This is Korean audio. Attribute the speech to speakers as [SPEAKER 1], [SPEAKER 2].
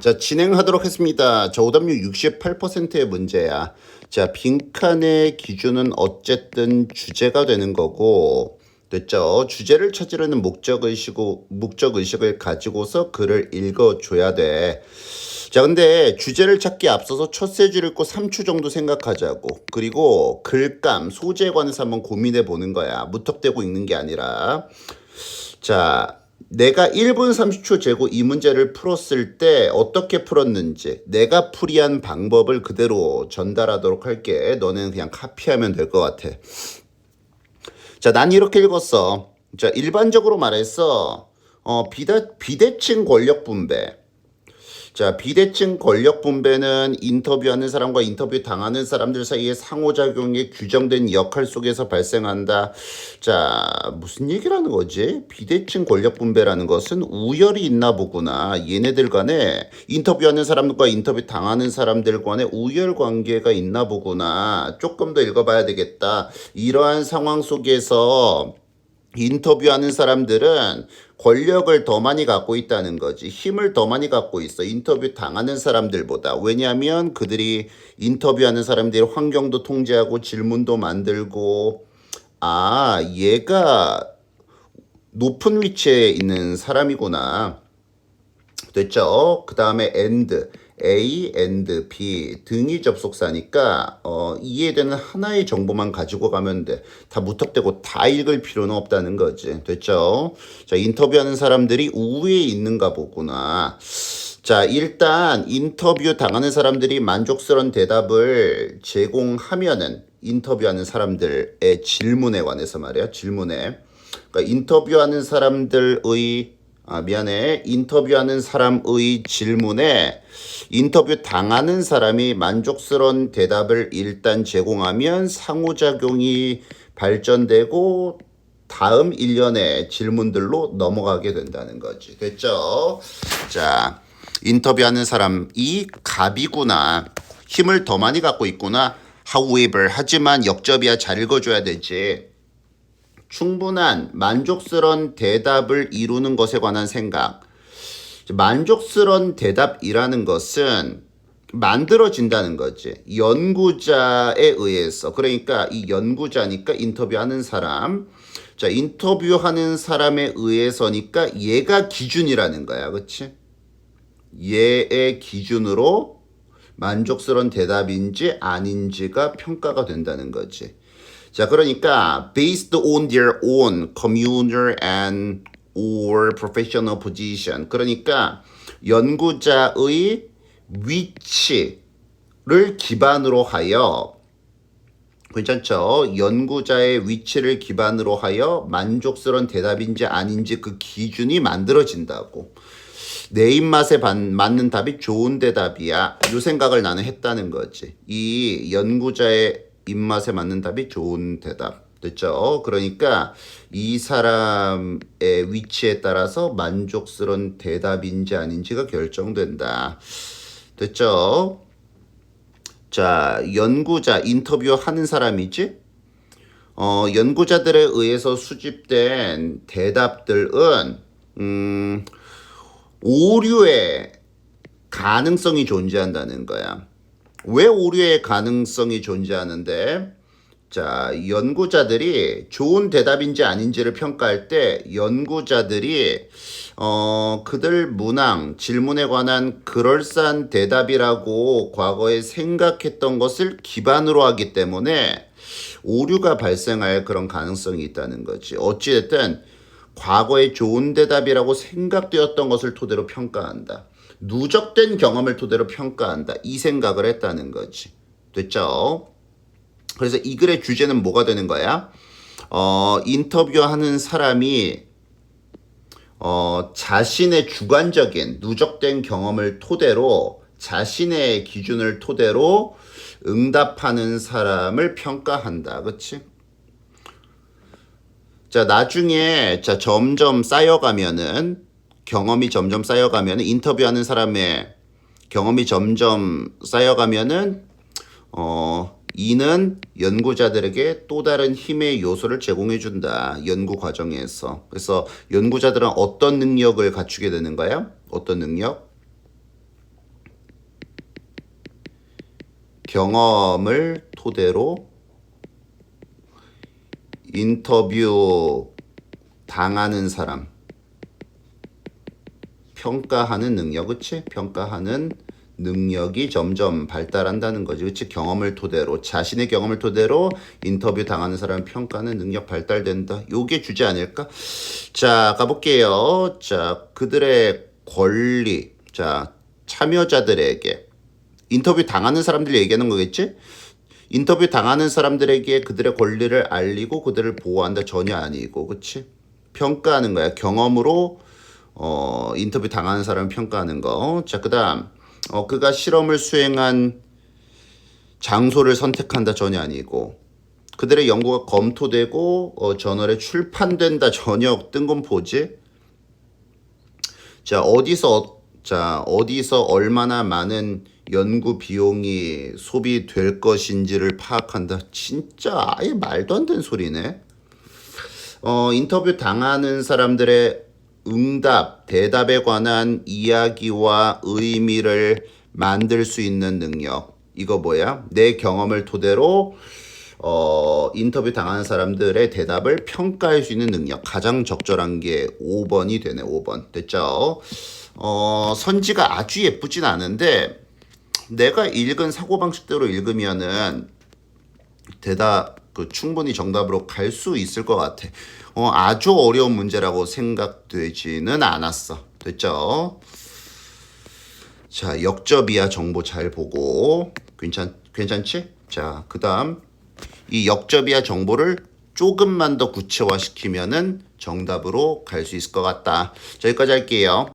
[SPEAKER 1] 자, 진행하도록 하겠습니다. 자, 오답률 68%의 문제야. 자, 빈칸의 기준은 어쨌든 주제가 되는 거고, 됐죠? 주제를 찾으려는 목적의식고, 목적의식을 가지고서 글을 읽어줘야 돼. 자, 근데 주제를 찾기 앞서서 첫 세 줄 읽고 3초 정도 생각하자고. 그리고 글감, 소재에 관해서 한번 고민해 보는 거야. 무턱대고 읽는 게 아니라. 자, 내가 1분 30초 재고 이 문제를 풀었을 때 어떻게 풀었는지 내가 풀이한 방법을 그대로 전달하도록 할게. 너는 그냥 카피하면 될 것 같아. 자, 난 이렇게 읽었어. 자, 일반적으로 말해서 어, 비대, 비대칭 권력 분배. 자, 비대칭 권력 분배는 인터뷰하는 사람과 인터뷰 당하는 사람들 사이의 상호작용이 규정된 역할 속에서 발생한다. 자, 무슨 얘기를 하는 거지? 비대칭 권력 분배라는 것은 우열이 있나 보구나. 얘네들 간에 인터뷰하는 사람과 인터뷰 당하는 사람들 간에 우열 관계가 있나 보구나. 조금 더 읽어봐야 되겠다. 이러한 상황 속에서 인터뷰하는 사람들은 권력을 더 많이 갖고 있다는 거지. 힘을 더 많이 갖고 있어. 인터뷰 당하는 사람들보다. 왜냐하면 그들이 인터뷰하는 사람들이 환경도 통제하고 질문도 만들고, 아, 얘가 높은 위치에 있는 사람이구나. 됐죠? 그 다음에 and, A and B 등이 접속사니까 어, 이해되는 하나의 정보만 가지고 가면 돼. 다 무턱대고 다 읽을 필요는 없다는 거지. 됐죠? 자, 인터뷰하는 사람들이 우위에 있는가 보구나. 자, 일단 인터뷰 당하는 사람들이 만족스러운 대답을 제공하면은 인터뷰하는 사람들의 질문에 관해서 말이야. 질문에. 그러니까 인터뷰하는 사람들의 아, 미안해. 인터뷰하는 사람의 질문에 인터뷰 당하는 사람이 만족스러운 대답을 일단 제공하면 상호작용이 발전되고 다음 일련의 질문들로 넘어가게 된다는 거지. 됐죠? 자, 인터뷰하는 사람이 갑이구나. 힘을 더 많이 갖고 있구나. However, 하지만 역접이야 잘 읽어줘야 되지. 충분한 만족스러운 대답을 이루는 것에 관한 생각. 만족스러운 대답이라는 것은 만들어진다는 거지. 연구자에 의해서. 그러니까 이 연구자니까 인터뷰하는 사람. 자, 인터뷰하는 사람에 의해서니까 얘가 기준이라는 거야. 그치? 얘의 기준으로 만족스러운 대답인지 아닌지가 평가가 된다는 거지. 자, 그러니까 based on their own communal and or professional position. 그러니까 연구자의 위치를 기반으로 하여 괜찮죠? 연구자의 위치를 기반으로 하여 만족스러운 대답인지 아닌지 그 기준이 만들어진다고. 내 입맛에 반- 맞는 답이 좋은 대답이야. 이 생각을 나는 했다는 거지. 이 연구자의 입맛에 맞는 답이 좋은 대답. 됐죠? 그러니까 이 사람의 위치에 따라서 만족스러운 대답인지 아닌지가 결정된다. 됐죠? 자, 연구자, 인터뷰 하는 사람이지? 어, 연구자들에 의해서 수집된 대답들은, 음, 오류의 가능성이 존재한다는 거야. 왜 오류의 가능성이 존재하는데? 자, 연구자들이 좋은 대답인지 아닌지를 평가할 때 연구자들이 어, 그들 문항, 질문에 관한 그럴싸한 대답이라고 과거에 생각했던 것을 기반으로 하기 때문에 오류가 발생할 그런 가능성이 있다는 거지. 어찌됐든 과거에 좋은 대답이라고 생각되었던 것을 토대로 평가한다. 누적된 경험을 토대로 평가한다. 이 생각을 했다는 거지. 됐죠? 그래서 이 글의 주제는 뭐가 되는 거야? 어, 인터뷰하는 사람이 어, 자신의 주관적인 누적된 경험을 토대로 자신의 기준을 토대로 응답하는 사람을 평가한다. 그치? 자, 나중에 자, 점점 쌓여가면은 경험이 점점 쌓여가면 인터뷰하는 사람의 경험이 점점 쌓여가면은 어 이는 연구자들에게 또 다른 힘의 요소를 제공해 준다. 연구 과정에서. 그래서 연구자들은 어떤 능력을 갖추게 되는가요? 어떤 능력? 경험을 토대로 인터뷰 당하는 사람 평가하는 능력, 그치? 평가하는 능력이 점점 발달한다는 거지, 그치? 경험을 토대로 자신의 경험을 토대로 인터뷰 당하는 사람 평가하는 능력 발달된다. 요게 주제 아닐까? 자, 가볼게요. 자, 그들의 권리, 자, 참여자들에게 인터뷰 당하는 사람들 얘기하는 거겠지? 인터뷰 당하는 사람들에게 그들의 권리를 알리고 그들을 보호한다 전혀 아니고, 그치? 평가하는 거야. 경험으로 어, 인터뷰 당하는 사람을 평가하는 거. 자, 그 다음 어, 그가 실험을 수행한 장소를 선택한다 전혀 아니고 그들의 연구가 검토되고 어, 저널에 출판된다 전혀 뜬건 보지. 자, 어디서 자, 어디서 얼마나 많은 연구 비용이 소비될 것인지를 파악한다. 진짜 아예 말도 안 되는 소리네. 어, 인터뷰 당하는 사람들의 응답, 대답에 관한 이야기와 의미를 만들 수 있는 능력. 이거 뭐야? 내 경험을 토대로 어, 인터뷰 당하는 사람들의 대답을 평가할 수 있는 능력. 가장 적절한 게 5번이 되네, 5번. 됐죠? 어, 선지가 아주 예쁘진 않은데, 내가 읽은 사고방식대로 읽으면은, 대답 그 충분히 정답으로 갈 수 있을 것 같아. 어, 아주 어려운 문제라고 생각되지는 않았어. 됐죠? 자, 역접이야 정보 잘 보고 괜찮 괜찮지? 자, 그 다음 이 역접이야 정보를 조금만 더 구체화시키면은 정답으로 갈 수 있을 것 같다. 자, 여기까지 할게요.